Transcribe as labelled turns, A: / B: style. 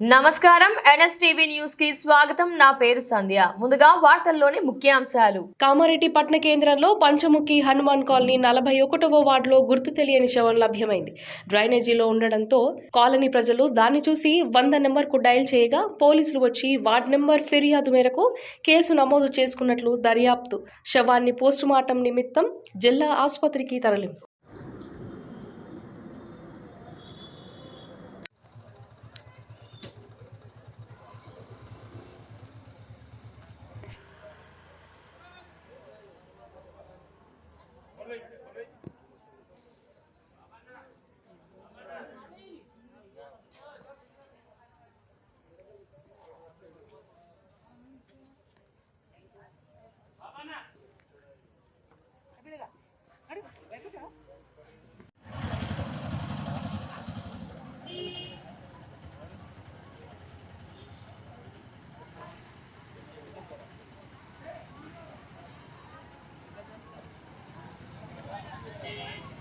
A: నమస్కారం. ఎన్ఎస్టీవీ న్యూస్కి స్వాగతం. నా పేరు సంధ్య. ముందుగా వార్తల్లోని ముఖ్యాంశాలు.
B: కామారెడ్డి పట్టణ కేంద్రంలో పంచముఖి హనుమాన్ కాలనీ నలభై ఒకటవ వార్డులో గుర్తు తెలియని శవం లభ్యమైంది. డ్రైనేజీలో ఉండడంతో కాలనీ ప్రజలు దాన్ని చూసి వంద నెంబర్కు డయల్ చేయగా పోలీసులు వచ్చి వార్డ్ నెంబర్ ఫిర్యాదు మేరకు కేసు నమోదు చేసుకున్నట్లు దర్యాప్తు. శవాన్ని పోస్టుమార్టం నిమిత్తం జిల్లా ఆసుపత్రికి తరలింపు llega. Arriba, voy. Thank you.